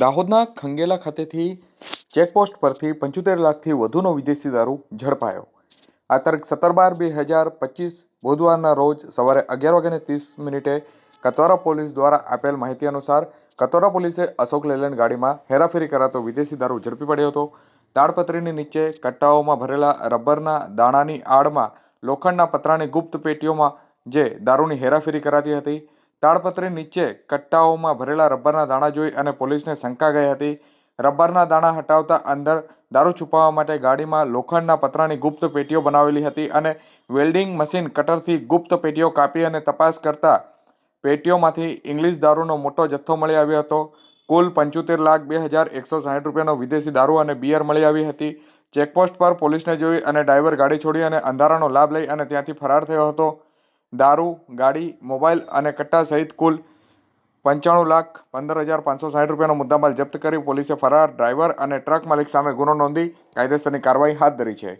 દાહોદના ખંગેલા ખાતેથી ચેકપોસ્ટ પરથી પંચોતેર લાખથી વધુનો વિદેશી દારૂ ઝડપાયો. આ તારીખ સત્તર બાર બે હજાર પચીસ બુધવારના રોજ સવારે અગિયાર વાગ્યાને ત્રીસ મિનિટે કતવારા પોલીસ દ્વારા આપેલ માહિતી અનુસાર કતવારા પોલીસે અશોક લેલેન્ડ ગાડીમાં હેરાફેરી કરાતો વિદેશી દારૂ ઝડપી પડ્યો હતો. તાડપત્રીની નીચે કટ્ટાઓમાં ભરેલા રબરના દાણાની આડમાં લોખંડના પતરાની ગુપ્ત પેટીઓમાં જે દારૂની હેરાફેરી કરાતી હતી તાડપત્રી નીચે કટ્ટાઓમાં ભરેલા રબરના દાણા જોઈ અને પોલીસને શંકા ગઈ હતી. રબરના દાણા હટાવતા અંદર દારૂ છુપાવવા માટે ગાડીમાં લોખંડના પતરાની ગુપ્ત પેટીઓ બનાવેલી હતી અને વેલ્ડિંગ મશીન કટરથી ગુપ્ત પેટીઓ કાપી અને તપાસ કરતા પેટીઓમાંથી ઇંગ્લિશ દારૂનો મોટો જથ્થો મળી આવ્યો હતો. કુલ પંચોતેર લાખ બે હજાર એકસો સાઠ રૂપિયાનો વિદેશી દારૂ અને બિયર મળી આવી હતી. ચેકપોસ્ટ પર પોલીસને જોઈ અને ડ્રાઈવર ગાડી છોડી અને અંધારાનો લાભ લઈ અને ત્યાંથી ફરાર થયો હતો. દારૂ, ગાડી, મોબાઈલ અને કટ્ટા સહિત કુલ પંચાણું લાખ પંદર હજાર પાંચસો સાઠ રૂપિયાનો મુદ્દામાલ જપ્ત કરી પોલીસે ફરાર ડ્રાઈવર અને ટ્રક માલિક સામે ગુનો નોંધી કાયદેસરની કાર્યવાહી હાથ ધરી છે.